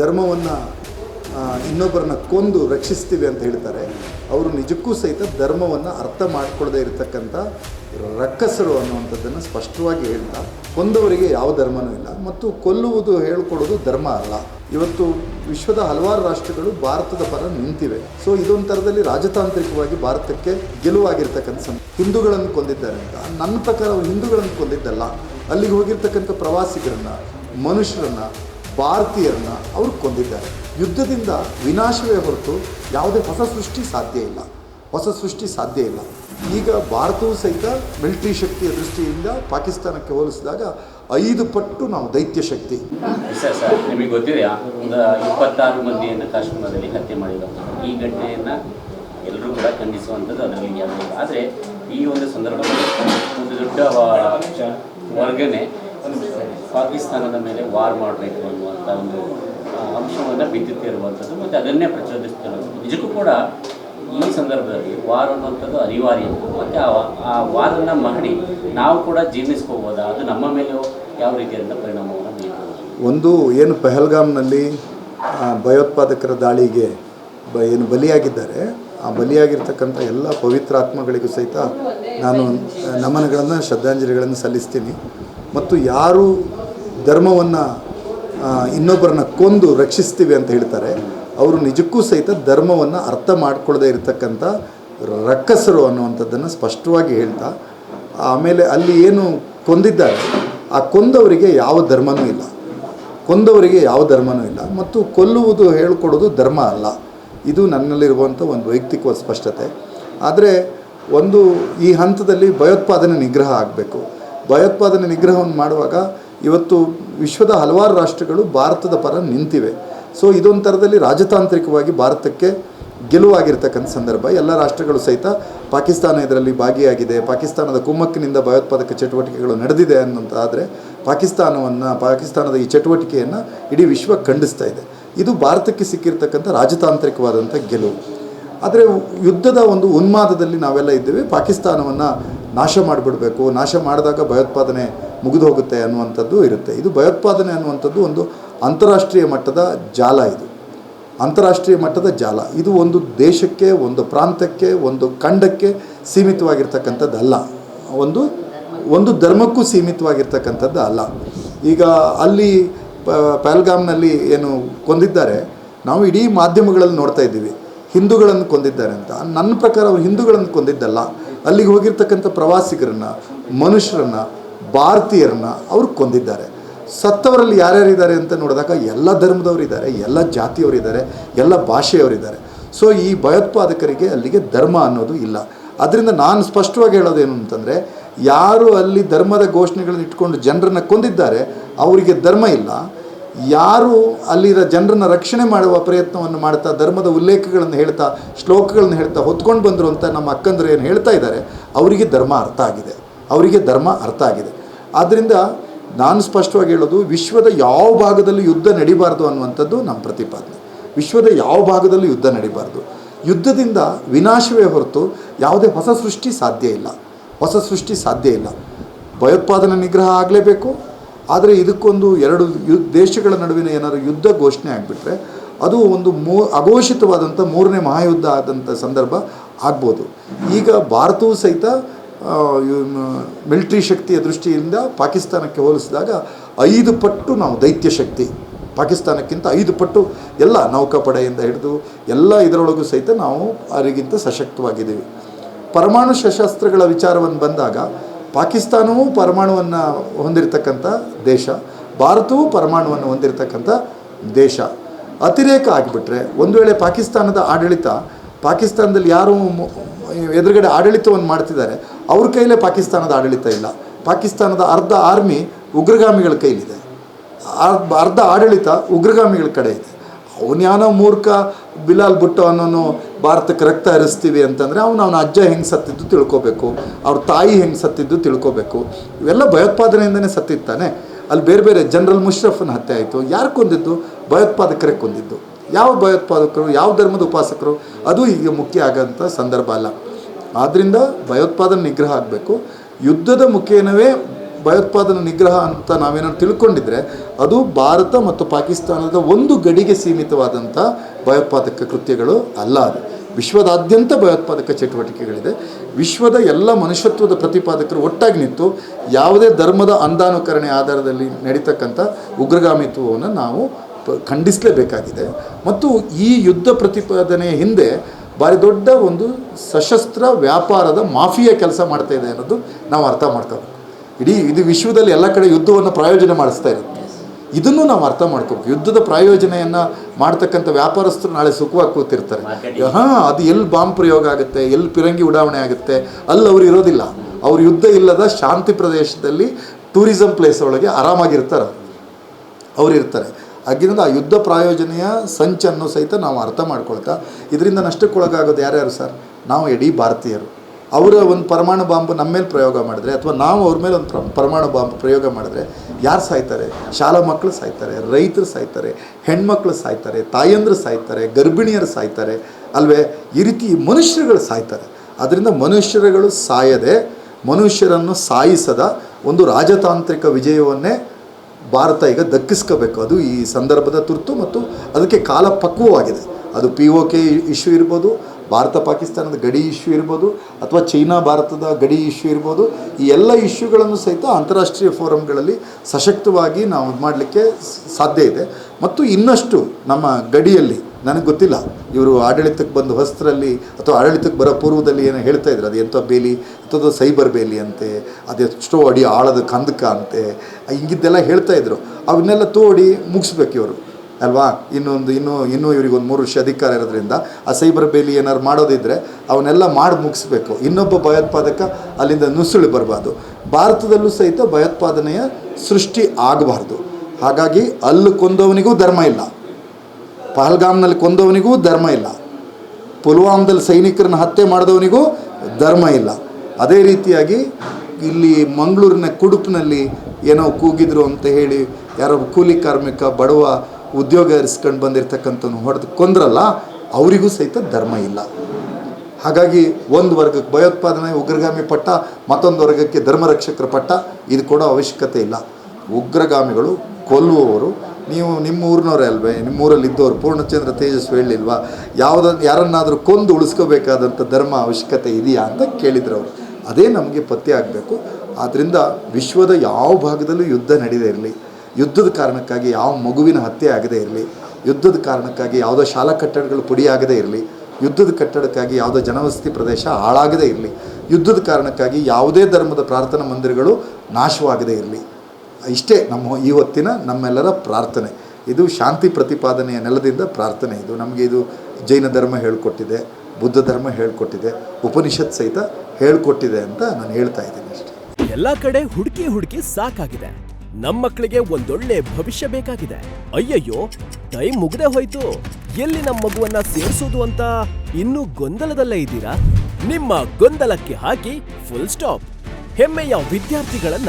ಧರ್ಮವನ್ನು ಇನ್ನೊಬ್ಬರನ್ನ ಕೊಂದು ರಕ್ಷಿಸ್ತೀವಿ ಅಂತ ಹೇಳ್ತಾರೆ. ಅವರು ನಿಜಕ್ಕೂ ಸಹಿತ ಧರ್ಮವನ್ನು ಅರ್ಥ ಮಾಡಿಕೊಳ್ಳದೇ ಇರತಕ್ಕಂಥ ರಕ್ಕಸರು ಅನ್ನುವಂಥದ್ದನ್ನು ಸ್ಪಷ್ಟವಾಗಿ ಹೇಳ್ತಾ, ಕೊಂದವರಿಗೆ ಯಾವ ಧರ್ಮನೂ ಇಲ್ಲ. ಮತ್ತು ಕೊಲ್ಲುವುದು, ಹೇಳ್ಕೊಡೋದು ಧರ್ಮ ಅಲ್ಲ. ಇವತ್ತು ವಿಶ್ವದ ಹಲವಾರು ರಾಷ್ಟ್ರಗಳು ಭಾರತದ ಪರ ನಿಂತಿವೆ. ಸೊ, ಇದೊಂದು ಥರದಲ್ಲಿ ರಾಜತಾಂತ್ರಿಕವಾಗಿ ಭಾರತಕ್ಕೆ ಗೆಲುವಾಗಿರ್ತಕ್ಕಂಥ ಸಂ, ಹಿಂದೂಗಳನ್ನು ಕೊಂದಿದ್ದಾರೆ ಅಂತ. ನನ್ನ ಪ್ರಕಾರ ಹಿಂದೂಗಳನ್ನು ಕೊಂದಿದ್ದಲ್ಲ. ಅಲ್ಲಿಗೆ ಹೋಗಿರ್ತಕ್ಕಂಥ ಪ್ರವಾಸಿಗರನ್ನ, ಮನುಷ್ಯರನ್ನ ಭಾರತೀಯರನ್ನ ಅವರು ಕೊಂದಿದ್ದಾರೆ. ಯುದ್ಧದಿಂದ ವಿನಾಶವೇ ಹೊರತು ಯಾವುದೇ ಹೊಸ ಸೃಷ್ಟಿ ಸಾಧ್ಯ ಇಲ್ಲ. ಹೊಸ ಸೃಷ್ಟಿ ಸಾಧ್ಯ ಇಲ್ಲ. ಈಗ ಭಾರತವು ಸಹಿತ ಮಿಲಿಟರಿ ಶಕ್ತಿಯ ದೃಷ್ಟಿಯಿಂದ ಪಾಕಿಸ್ತಾನಕ್ಕೆ ಹೋಲಿಸಿದಾಗ ಐದು ಪಟ್ಟು ನಾವು ದೈತ್ಯ ಶಕ್ತಿ. ಸರ್ ಸರ್, ನಿಮಗೆ ಗೊತ್ತಿದೆಯಾ? ಒಂದು ಇಪ್ಪತ್ತಾರು ಮಂದಿಯನ್ನು ಕಾಶ್ಮೀರದಲ್ಲಿ ಹತ್ಯೆ ಮಾಡಿರೋದು ಈ ಘಟನೆಯನ್ನು ಎಲ್ಲರೂ ಕೂಡ ಖಂಡಿಸುವಂಥದ್ದು ಅದರಲ್ಲಿ ಆದರೆ ಈ ಒಂದು ಸಂದರ್ಭದಲ್ಲಿ ಒಂದು ದೊಡ್ಡ ವರ್ಗನೆ ಪಾಕಿಸ್ತಾನದ ಮೇಲೆ ವಾರ್ ಮಾಡಬೇಕು ಅನ್ನುವಂಥ ಒಂದು ಅಂಶವನ್ನು ಬಿತ್ತುತ್ತಿರುವಂಥದ್ದು ಮತ್ತು ಅದನ್ನೇ ಪ್ರಚೋದಿಸ್ತಿರೋದು ನಿಜಕ್ಕೂ ಕೂಡ ಈ ಸಂದರ್ಭದಲ್ಲಿ ವಾರ ಅನ್ನುವಂಥದ್ದು ಅನಿವಾರ್ಯ ಮತ್ತು ಆ ವಾರನ್ನು ಮಾಡಿ ನಾವು ಕೂಡ ಜೀರ್ಣಿಸ್ಕೋಬೋದಾ ಅದು ನಮ್ಮ ಮೇಲೆ ಯಾವ ರೀತಿಯಾದಂಥ ಪರಿಣಾಮವನ್ನು ಬೀರ್ಬೋದು? ಒಂದು, ಏನು ಪೆಹಲ್ಗಾಮ್ನಲ್ಲಿ ಭಯೋತ್ಪಾದಕರ ದಾಳಿಗೆ ಬ, ಏನು ಬಲಿಯಾಗಿದ್ದಾರೆ, ಆ ಬಲಿಯಾಗಿರ್ತಕ್ಕಂಥ ಎಲ್ಲ ಪವಿತ್ರ ಆತ್ಮಗಳಿಗೂ ಸಹಿತ ನಾನು ನಮನಗಳನ್ನು, ಶ್ರದ್ಧಾಂಜಲಿಗಳನ್ನು ಸಲ್ಲಿಸ್ತೀನಿ. ಮತ್ತು ಯಾರು ಧರ್ಮವನ್ನು ಇನ್ನೊಬ್ಬರನ್ನ ಕೊಂದು ರಕ್ಷಿಸ್ತೀವಿ ಅಂತ ಹೇಳ್ತಾರೆ. ಅವರು ನಿಜಕ್ಕೂ ಸಹಿತ ಧರ್ಮವನ್ನು ಅರ್ಥ ಮಾಡ್ಕೊಳ್ಳದೆ ಇರತಕ್ಕಂಥ ರಕ್ಕಸರು ಅನ್ನುವಂಥದ್ದನ್ನು ಸ್ಪಷ್ಟವಾಗಿ ಹೇಳ್ತಾ, ಆಮೇಲೆ ಅಲ್ಲಿ ಏನು ಕೊಂದಿದ್ದಾರೆ, ಆ ಕೊಂದವರಿಗೆ ಯಾವ ಧರ್ಮನೂ ಇಲ್ಲ. ಕೊಂದವರಿಗೆ ಯಾವ ಧರ್ಮನೂ ಇಲ್ಲ. ಮತ್ತು ಕೊಲ್ಲುವುದು, ಹೇಳ್ಕೊಡೋದು ಧರ್ಮ ಅಲ್ಲ. ಇದು ನನ್ನಲ್ಲಿರುವಂಥ ಒಂದು ವೈಯಕ್ತಿಕ ಸ್ಪಷ್ಟತೆ. ಆದರೆ ಒಂದು ಈ ಹಂತದಲ್ಲಿ ಭಯೋತ್ಪಾದನೆ ನಿಗ್ರಹ ಆಗಬೇಕು. ಭಯೋತ್ಪಾದನೆ ನಿಗ್ರಹವನ್ನು ಮಾಡುವಾಗ ಇವತ್ತು ವಿಶ್ವದ ಹಲವಾರು ರಾಷ್ಟ್ರಗಳು ಭಾರತದ ಪರ ನಿಂತಿವೆ. ಸೊ ಇದೊಂದು ಥರದಲ್ಲಿ ರಾಜತಾಂತ್ರಿಕವಾಗಿ ಭಾರತಕ್ಕೆ ಗೆಲುವಾಗಿರ್ತಕ್ಕಂಥ ಸಂದರ್ಭ. ಎಲ್ಲ ರಾಷ್ಟ್ರಗಳು ಸಹಿತ ಪಾಕಿಸ್ತಾನ ಇದರಲ್ಲಿ ಭಾಗಿಯಾಗಿದೆ. ಪಾಕಿಸ್ತಾನದ ಕುಮ್ಮಕ್ಕಿನಿಂದ ಭಯೋತ್ಪಾದಕ ಚಟುವಟಿಕೆಗಳು ನಡೆದಿದೆ ಅನ್ನೋಂತಾದರೆ ಪಾಕಿಸ್ತಾನವನ್ನು, ಪಾಕಿಸ್ತಾನದ ಈ ಚಟುವಟಿಕೆಯನ್ನು ಇಡೀ ವಿಶ್ವ ಖಂಡಿಸ್ತಾ ಇದೆ. ಇದು ಭಾರತಕ್ಕೆ ಸಿಕ್ಕಿರ್ತಕ್ಕಂಥ ರಾಜತಾಂತ್ರಿಕವಾದಂಥ ಗೆಲುವು. ಆದರೆ ಯುದ್ಧದ ಒಂದು ಉನ್ಮಾದದಲ್ಲಿ ನಾವೆಲ್ಲ ಇದ್ದೇವೆ. ಪಾಕಿಸ್ತಾನವನ್ನು ನಾಶ ಮಾಡಿಬಿಡಬೇಕು. ನಾಶ ಮಾಡಿದಾಗ ಭಯೋತ್ಪಾದನೆ ಮುಗಿದು ಹೋಗುತ್ತೆ ಅನ್ನುವಂಥದ್ದು ಇರುತ್ತೆ. ಇದು ಭಯೋತ್ಪಾದನೆ ಅನ್ನುವಂಥದ್ದು ಒಂದು ಅಂತಾರಾಷ್ಟ್ರೀಯ ಮಟ್ಟದ ಜಾಲ ಇದು. ಅಂತಾರಾಷ್ಟ್ರೀಯ ಮಟ್ಟದ ಜಾಲ. ಇದು ಒಂದು ದೇಶಕ್ಕೆ, ಒಂದು ಪ್ರಾಂತಕ್ಕೆ ಒಂದು ಖಂಡಕ್ಕೆ ಸೀಮಿತವಾಗಿರ್ತಕ್ಕಂಥದ್ದಲ್ಲ. ಒಂದು ಒಂದು ಧರ್ಮಕ್ಕೂ ಸೀಮಿತವಾಗಿರ್ತಕ್ಕಂಥದ್ದು ಅಲ್ಲ. ಈಗ ಅಲ್ಲಿ ಪ್ಯಾಲ್ಗಾಮ್ನಲ್ಲಿ ಏನು ಕೊಂದಿದ್ದಾರೆ, ನಾವು ಇಡೀ ಮಾಧ್ಯಮಗಳಲ್ಲಿ ನೋಡ್ತಾ ಇದ್ದೀವಿ. ಹಿಂದೂಗಳನ್ನು ಕೊಂದಿದ್ದಾರೆ ಅಂತ. ನನ್ನ ಪ್ರಕಾರ ಅವರು ಹಿಂದೂಗಳನ್ನು ಕೊಂದಿದ್ದಲ್ಲ. ಅಲ್ಲಿಗೆ ಹೋಗಿರ್ತಕ್ಕಂಥ ಪ್ರವಾಸಿಗರನ್ನು, ಮನುಷ್ಯರನ್ನ ಭಾರತೀಯರನ್ನ ಅವರು ಕೊಂದಿದ್ದಾರೆ. ಸತ್ತವರಲ್ಲಿ ಯಾರ್ಯಾರಿದ್ದಾರೆ ಅಂತ ನೋಡಿದಾಗ ಎಲ್ಲ ಧರ್ಮದವರಿದ್ದಾರೆ ಎಲ್ಲ ಜಾತಿಯವರಿದ್ದಾರೆ ಎಲ್ಲ ಭಾಷೆಯವರಿದ್ದಾರೆ ಸೊ ಈ ಭಯೋತ್ಪಾದಕರಿಗೆ ಅಲ್ಲಿಗೆ ಧರ್ಮ ಅನ್ನೋದು ಇಲ್ಲ. ಅದರಿಂದ ನಾನು ಸ್ಪಷ್ಟವಾಗಿ ಹೇಳೋದೇನು ಅಂತಂದರೆ, ಯಾರು ಅಲ್ಲಿ ಧರ್ಮದ ಘೋಷಣೆಗಳನ್ನು ಇಟ್ಕೊಂಡು ಜನರನ್ನು ಕೊಂದಿದ್ದಾರೆ, ಅವರಿಗೆ ಧರ್ಮ ಇಲ್ಲ. ಯಾರು ಅಲ್ಲಿರ ಜನರನ್ನು ರಕ್ಷಣೆ ಮಾಡುವ ಪ್ರಯತ್ನವನ್ನು ಮಾಡ್ತಾ, ಧರ್ಮದ ಉಲ್ಲೇಖಗಳನ್ನು ಹೇಳ್ತಾ, ಶ್ಲೋಕಗಳನ್ನು ಹೇಳ್ತಾ ಹೊತ್ಕೊಂಡು ಬಂದರು ಅಂತ ನಮ್ಮ ಅಕ್ಕಂದ್ರೆ ಏನು ಹೇಳ್ತಾ ಇದ್ದಾರೆ, ಅವರಿಗೆ ಧರ್ಮ ಅರ್ಥ ಆಗಿದೆ. ಅವರಿಗೆ ಧರ್ಮ ಅರ್ಥ ಆಗಿದೆ. ಆದ್ದರಿಂದ ನಾನು ಸ್ಪಷ್ಟವಾಗಿ ಹೇಳೋದು, ವಿಶ್ವದ ಯಾವ ಭಾಗದಲ್ಲಿ ಯುದ್ಧ ನಡಿಬಾರ್ದು ಅನ್ನುವಂಥದ್ದು ನಮ್ಮ ಪ್ರತಿಪಾದನೆ. ವಿಶ್ವದ ಯಾವ ಭಾಗದಲ್ಲೂ ಯುದ್ಧ ನಡಿಬಾರ್ದು. ಯುದ್ಧದಿಂದ ವಿನಾಶವೇ ಹೊರತು ಯಾವುದೇ ಹೊಸ ಸೃಷ್ಟಿ ಸಾಧ್ಯ ಇಲ್ಲ. ಹೊಸ ಸೃಷ್ಟಿ ಸಾಧ್ಯ ಇಲ್ಲ. ಭಯೋತ್ಪಾದನೆ ನಿಗ್ರಹ ಆಗಲೇಬೇಕು. ಆದರೆ ಇದಕ್ಕೊಂದು ಎರಡು ಯು, ದೇಶಗಳ ನಡುವಿನ ಏನಾದರೂ ಯುದ್ಧ ಘೋಷಣೆ ಆಗಿಬಿಟ್ರೆ ಅದು ಒಂದು ಮೂ, ಅಘೋಷಿತವಾದಂಥ ಮೂರನೇ ಮಹಾಯುದ್ಧ ಆದಂಥ ಸಂದರ್ಭ ಆಗ್ಬೋದು. ಈಗ ಭಾರತವೂ ಸಹಿತ ಮಿಲಿಟ್ರಿ ಶಕ್ತಿಯ ದೃಷ್ಟಿಯಿಂದ ಪಾಕಿಸ್ತಾನಕ್ಕೆ ಹೋಲಿಸಿದಾಗ ಐದು ಪಟ್ಟು ನಾವು ದೈತ್ಯ ಶಕ್ತಿ. ಪಾಕಿಸ್ತಾನಕ್ಕಿಂತ ಐದು ಪಟ್ಟು ಎಲ್ಲ ನೌಕಾಪಡೆಯಿಂದ ಹಿಡಿದು ಎಲ್ಲ ಇದರೊಳಗೂ ಸಹಿತ ನಾವು ಅವರಿಗಿಂತ ಸಶಕ್ತವಾಗಿದ್ದೀವಿ. ಪರಮಾಣು ಶಸ್ತ್ರಾಸ್ತ್ರಗಳ ವಿಚಾರವನ್ನು ಬಂದಾಗ ಪಾಕಿಸ್ತಾನವೂ ಪರಮಾಣುವನ್ನು ಹೊಂದಿರತಕ್ಕಂಥ ದೇಶ, ಭಾರತವೂ ಪರಮಾಣುವನ್ನು ಹೊಂದಿರತಕ್ಕಂಥ ದೇಶ. ಅತಿರೇಕ ಆಗಿಬಿಟ್ರೆ ಒಂದು ವೇಳೆ ಪಾಕಿಸ್ತಾನದ ಆಡಳಿತ ಪಾಕಿಸ್ತಾನದಲ್ಲಿ ಯಾರು ಎದುರುಗಡೆ ಆಡಳಿತವನ್ನು ಮಾಡ್ತಿದ್ದಾರೆ ಅವ್ರ ಕೈಲೇ ಪಾಕಿಸ್ತಾನದ ಆಡಳಿತ ಇಲ್ಲ. ಪಾಕಿಸ್ತಾನದ ಅರ್ಧ ಆರ್ಮಿ ಉಗ್ರಗಾಮಿಗಳ ಕೈಲಿದೆ. ಅರ್ಧ ಆಡಳಿತ ಉಗ್ರಗಾಮಿಗಳ ಕಡೆ ಇದೆ. ಅವನು ಯಾನೋ ಮೂರ್ಖ ಬಿಲಾಲ್ ಭುಟ್ಟೋ ಅನ್ನೋನು ಭಾರತಕ್ಕೆ ರಕ್ತ ಹರಿಸ್ತೀವಿ ಅಂತಂದರೆ ಅವನು ಅವನ ಅಜ್ಜ ಹೆಂಗೆ ಸತ್ತಿದ್ದು ತಿಳ್ಕೊಬೇಕು. ಅವ್ರ ತಾಯಿ ಹೆಂಗೆ ಸತ್ತಿದ್ದು ತಿಳ್ಕೊಬೇಕು. ಇವೆಲ್ಲ ಭಯೋತ್ಪಾದನೆಯಿಂದನೇ ಸತ್ತಿತ್ತಾನೆ ಅಲ್ಲಿ ಬೇರೆ ಬೇರೆ ಜನರಲ್ ಮುಷ್ರಫನ ಹತ್ಯೆ ಆಯಿತು. ಯಾರು ಕೊಂದಿದ್ದು? ಭಯೋತ್ಪಾದಕರೇ ಕೊಂದಿದ್ದು. ಯಾವ ಭಯೋತ್ಪಾದಕರು? ಯಾವ ಧರ್ಮದ ಉಪಾಸಕರು? ಅದು ಈಗ ಮುಖ್ಯ ಆಗೋಂಥ ಸಂದರ್ಭ ಅಲ್ಲ. ಆದ್ದರಿಂದ ಭಯೋತ್ಪಾದನೆ ನಿಗ್ರಹ ಆಗಬೇಕು. ಯುದ್ಧದ ಮುಖೇನವೇ ಭಯೋತ್ಪಾದನೆ ನಿಗ್ರಹ ಅಂತ ನಾವೇನಾದ್ರು ತಿಳ್ಕೊಂಡಿದ್ರೆ ಅದು ಭಾರತ ಮತ್ತು ಪಾಕಿಸ್ತಾನದ ಒಂದು ಗಡಿಗೆ ಸೀಮಿತವಾದಂಥ ಭಯೋತ್ಪಾದಕ ಕೃತ್ಯಗಳು ಅಲ್ಲ ಅದು. ವಿಶ್ವದಾದ್ಯಂತ ಭಯೋತ್ಪಾದಕ ಚಟುವಟಿಕೆಗಳಿದೆ. ವಿಶ್ವದ ಎಲ್ಲ ಮನುಷ್ಯತ್ವದ ಪ್ರತಿಪಾದಕರು ಒಟ್ಟಾಗಿ ನಿಂತು ಯಾವುದೇ ಧರ್ಮದ ಅಂಧಾನುಕರಣೆ ಆಧಾರದಲ್ಲಿ ನಡೀತಕ್ಕಂಥ ಉಗ್ರಗಾಮಿತ್ವವನ್ನು ನಾವು ಖಂಡಿಸಲೇಬೇಕಾಗಿದೆ. ಮತ್ತು ಈ ಯುದ್ಧ ಪ್ರತಿಪಾದನೆಯ ಹಿಂದೆ ಭಾರಿ ದೊಡ್ಡ ಒಂದು ಸಶಸ್ತ್ರ ವ್ಯಾಪಾರದ ಮಾಫಿಯಾ ಕೆಲಸ ಮಾಡ್ತಾ ಇದೆ ಅನ್ನೋದು ನಾವು ಅರ್ಥ ಮಾಡ್ಕೋಬೇಕು. ಇಡೀ ಇದು ವಿಶ್ವದಲ್ಲಿ ಎಲ್ಲ ಕಡೆ ಯುದ್ಧವನ್ನು ಪ್ರಾಯೋಜನೆ ಮಾಡಿಸ್ತಾ ಇರುತ್ತೆ ಇದನ್ನು ನಾವು ಅರ್ಥ ಮಾಡ್ಕೋಬೇಕು. ಯುದ್ಧದ ಪ್ರಾಯೋಜನೆಯನ್ನು ಮಾಡ್ತಕ್ಕಂಥ ವ್ಯಾಪಾರಸ್ಥರು ನಾಳೆ ಸುಖವಾಗಿ ಕೂತಿರ್ತಾರೆ. ಹಾಂ ಅದು ಎಲ್ಲಿ ಬಾಂಬ್ ಪ್ರಯೋಗ ಆಗುತ್ತೆ ಎಲ್ಲಿ ಪಿರಂಗಿ ಉಡಾವಣೆ ಆಗುತ್ತೆ ಅಲ್ಲಿ ಅವರು ಇರೋದಿಲ್ಲ. ಅವ್ರು ಯುದ್ಧ ಇಲ್ಲದ ಶಾಂತಿ ಪ್ರದೇಶದಲ್ಲಿ ಟೂರಿಸಂ ಪ್ಲೇಸ್ ಒಳಗೆ ಆರಾಮಾಗಿರ್ತಾರೆ. ಅವರು ಇರ್ತಾರೆ. ಆಗಿದ್ದರಿಂದ ಆ ಯುದ್ಧ ಪ್ರಾಯೋಜನೆಯ ಸಂಚನ್ನು ಸಹಿತ ನಾವು ಅರ್ಥ ಮಾಡ್ಕೊಳ್ತಾ, ಇದರಿಂದ ನಷ್ಟಕ್ಕೊಳಗಾಗೋದು ಯಾರ್ಯಾರು ಸರ್? ನಾವು ಇಡೀ ಭಾರತೀಯರು. ಅವರ ಒಂದು ಪರಮಾಣು ಬಾಂಬ್ ನಮ್ಮ ಮೇಲೆ ಪ್ರಯೋಗ ಮಾಡಿದ್ರೆ, ಅಥವಾ ನಾವು ಅವ್ರ ಮೇಲೆ ಒಂದು ಪ್ರ, ಪರಮಾಣು ಬಾಂಬ್ ಪ್ರಯೋಗ ಮಾಡಿದ್ರೆ, ಯಾರು ಸಾಯ್ತಾರೆ? ಶಾಲಾ ಮಕ್ಕಳು ಸಾಯ್ತಾರೆ, ರೈತರು ಸಾಯ್ತಾರೆ, ಹೆಣ್ಮಕ್ಳು ಸಾಯ್ತಾರೆ, ತಾಯಂದ್ರು ಸಾಯ್ತಾರೆ, ಗರ್ಭಿಣಿಯರು ಸಾಯ್ತಾರೆ, ಅಲ್ವೇ? ಈ ರೀತಿ ಮನುಷ್ಯರುಗಳು ಸಾಯ್ತಾರೆ. ಅದರಿಂದ ಮನುಷ್ಯರುಗಳು ಸಾಯದೆ, ಮನುಷ್ಯರನ್ನು ಸಾಯಿಸದ ಒಂದು ರಾಜತಾಂತ್ರಿಕ ವಿಜಯವನ್ನೇ ಭಾರತ ಈಗ ದಕ್ಕಿಸ್ಕೋಬೇಕು. ಅದು ಈ ಸಂದರ್ಭದ ತುರ್ತು ಮತ್ತು ಅದಕ್ಕೆ ಕಾಲ ಪಕ್ವವಾಗಿದೆ. ಅದು ಪಿ ಓ ಕೆ ಇಶ್ಯೂ ಇರ್ಬೋದು, ಭಾರತ ಪಾಕಿಸ್ತಾನದ ಗಡಿ ಇಶ್ಯೂ ಇರ್ಬೋದು, ಅಥವಾ ಚೈನಾ ಭಾರತದ ಗಡಿ ಇಶ್ಯೂ ಇರ್ಬೋದು, ಈ ಎಲ್ಲ ಇಶ್ಯೂಗಳನ್ನು ಸಹಿತ ಅಂತಾರಾಷ್ಟ್ರೀಯ ಫೋರಮ್ಗಳಲ್ಲಿ ಸಶಕ್ತವಾಗಿ ನಾವು ಮಾಡಲಿಕ್ಕೆ ಸಾಧ್ಯ ಇದೆ. ಮತ್ತು ಇನ್ನಷ್ಟು ನಮ್ಮ ಗಡಿಯಲ್ಲಿ ನನಗೆ ಗೊತ್ತಿಲ್ಲ. ಇವರು ಆಡಳಿತಕ್ಕೆ ಬಂದು ಹೊಸರಲ್ಲಿ ಅಥವಾ ಆಡಳಿತಕ್ಕೆ ಬರೋ ಪೂರ್ವದಲ್ಲಿ ಏನೋ ಹೇಳ್ತಾ ಇದ್ರು. ಅದು ಎಂಥ ಬೇಲಿ? ಅಥವಾ ಸೈಬರ್ ಬೇಲಿ ಅಂತೆ ಅದೆಷ್ಟೋ ಅಡಿ ಆಳದ ಕಂದಕ ಅಂತೆ, ಹಿಂಗಿದ್ದೆಲ್ಲ ಹೇಳ್ತಾ ಇದ್ರು. ಅವನ್ನೆಲ್ಲ ತೋಡಿ ಮುಗಿಸ್ಬೇಕು ಇವರು. ಅಲ್ವಾ? ಇನ್ನೊಂದು, ಇನ್ನೂ ಇನ್ನೂ ಇವ್ರಿಗೆ ಒಂದು ಮೂರು ವರ್ಷ ಅಧಿಕಾರ ಇರೋದ್ರಿಂದ ಆ ಸೈಬರ್ ಬೇಲಿ ಏನಾದ್ರು ಮಾಡೋದಿದ್ರೆ ಅವನ್ನೆಲ್ಲ ಮಾಡಿ ಮುಗಿಸ್ಬೇಕು. ಇನ್ನೊಬ್ಬ ಭಯೋತ್ಪಾದಕ ಅಲ್ಲಿಂದ ನುಸುಳಿ ಬರಬಾರ್ದು. ಭಾರತದಲ್ಲೂ ಸಹಿತ ಭಯೋತ್ಪಾದನೆಯ ಸೃಷ್ಟಿ ಆಗಬಾರ್ದು. ಹಾಗಾಗಿ ಅಲ್ಲಿ ಕೊಂದವನಿಗೂ ಧರ್ಮ ಇಲ್ಲ. ಪಹಲ್ಗಾಮ್ನಲ್ಲಿ ಕೊಂದವನಿಗೂ ಧರ್ಮ ಇಲ್ಲ. ಪುಲ್ವಾಮದಲ್ಲಿ ಸೈನಿಕರನ್ನ ಹತ್ಯೆ ಮಾಡಿದವನಿಗೂ ಧರ್ಮ ಇಲ್ಲ. ಅದೇ ರೀತಿಯಾಗಿ ಇಲ್ಲಿ ಮಂಗಳೂರಿನ ಕುಡುಪಿನಲ್ಲಿ ಏನೋ ಕೂಗಿದ್ರು ಅಂತ ಹೇಳಿ ಯಾರೋ ಕೂಲಿ ಕಾರ್ಮಿಕ, ಬಡವ, ಉದ್ಯೋಗ ಇರಿಸ್ಕೊಂಡು ಬಂದಿರತಕ್ಕಂಥವ್ನು ಹೊಡೆದು ಕೊಂದ್ರಲ್ಲ, ಅವರಿಗೂ ಸಹಿತ ಧರ್ಮ ಇಲ್ಲ. ಹಾಗಾಗಿ ಒಂದು ವರ್ಗಕ್ಕೆ ಭಯೋತ್ಪಾದನೆ, ಉಗ್ರಗಾಮಿ ಪಟ್ಟ, ಮತ್ತೊಂದು ವರ್ಗಕ್ಕೆ ಧರ್ಮರಕ್ಷಕರ ಪಟ್ಟ, ಇದು ಕೊಡೋ ಅವಶ್ಯಕತೆ ಇಲ್ಲ. ಉಗ್ರಗಾಮಿಗಳು ಕೊಲ್ಲುವವರು ನೀವು ನಿಮ್ಮ ಊರಿನವರೇ ಅಲ್ವೇ? ನಿಮ್ಮ ಊರಲ್ಲಿ ಇದ್ದವರು, ಪೂರ್ಣಚಂದ್ರ ತೇಜಸ್ವಿ ಹೇಳಿಲ್ವಾ? ಯಾವುದ ಯಾರನ್ನಾದರೂ ಕೊಂದು ಉಳಿಸ್ಕೋಬೇಕಾದಂಥ ಧರ್ಮ, ಅವಶ್ಯಕತೆ ಇದೆಯಾ ಅಂತ ಕೇಳಿದ್ರು ಅವರು. ಅದೇ ನಮಗೆ ಪತ್ತೆ ಆಗಬೇಕು. ಆದ್ದರಿಂದ ವಿಶ್ವದ ಯಾವ ಭಾಗದಲ್ಲೂ ಯುದ್ಧ ನಡೆದೇ ಇರಲಿ. ಯುದ್ಧದ ಕಾರಣಕ್ಕಾಗಿ ಯಾವ ಮಗುವಿನ ಹತ್ಯೆ ಆಗದೇ ಇರಲಿ. ಯುದ್ಧದ ಕಾರಣಕ್ಕಾಗಿ ಯಾವುದೋ ಶಾಲಾ ಕಟ್ಟಡಗಳು ಪುಡಿಯಾಗದೇ ಇರಲಿ. ಯುದ್ಧದ ಕಟ್ಟಡಕ್ಕಾಗಿ ಯಾವುದೋ ಜನವಸತಿ ಪ್ರದೇಶ ಹಾಳಾಗದೇ ಇರಲಿ. ಯುದ್ಧದ ಕಾರಣಕ್ಕಾಗಿ ಯಾವುದೇ ಧರ್ಮದ ಪ್ರಾರ್ಥನಾ ಮಂದಿರಗಳು ನಾಶವಾಗದೇ ಇರಲಿ. ಇಷ್ಟೇ ನಮ್ಮ ಈ ಹೊತ್ತಿನ ನಮ್ಮೆಲ್ಲರ ಪ್ರಾರ್ಥನೆ. ಇದು ಶಾಂತಿ ಪ್ರತಿಪಾದನೆಯ ನೆಲದಿಂದ ಪ್ರಾರ್ಥನೆ ಇದು. ನಮಗೆ ಇದು ಜೈನ ಧರ್ಮ ಹೇಳ್ಕೊಟ್ಟಿದೆ, ಬುದ್ಧ ಧರ್ಮ ಹೇಳ್ಕೊಟ್ಟಿದೆ, ಉಪನಿಷತ್ ಸಹಿತ ಹೇಳ್ಕೊಟ್ಟಿದೆ ಅಂತ ನಾನು ಹೇಳ್ತಾ ಇದ್ದೀನಿ ಅಷ್ಟೇ. ಎಲ್ಲಾ ಕಡೆ ಹುಡುಕಿ ಹುಡುಕಿ ಸಾಕಾಗಿದೆ. ನಮ್ಮ ಮಕ್ಕಳಿಗೆ ಒಂದೊಳ್ಳೆ ಭವಿಷ್ಯ ಬೇಕಾಗಿದೆ. ಅಯ್ಯಯ್ಯೋ, ಟೈಮ್ ಮುಗ್ದೆ ಹೋಯ್ತು. ಎಲ್ಲಿ ನಮ್ಮ ಮಗುವನ್ನ ಸೇರಿಸೋದು ಅಂತ ಇನ್ನೂ ಗೊಂದಲದಲ್ಲೇ ಇದ್ದೀರಾ? ನಿಮ್ಮ ಗೊಂದಲಕ್ಕೆ ಹಾಕಿ ಫುಲ್ ಸ್ಟಾಪ್ ಹೆಮ್ಮೆಯ ವಿದ್ಯಾರ್ಥಿಗಳನ್ನ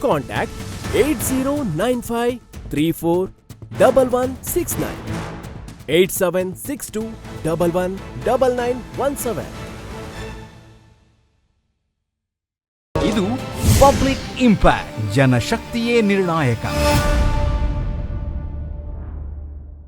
For registration, contact 8095341169 8762 119917. ಇದು ಪಬ್ಲಿಕ್ ಇಂಪ್ಯಾಕ್ಟ್ ಜನಶಕ್ತಿಯೇ ನಿರ್ಣಾಯಕ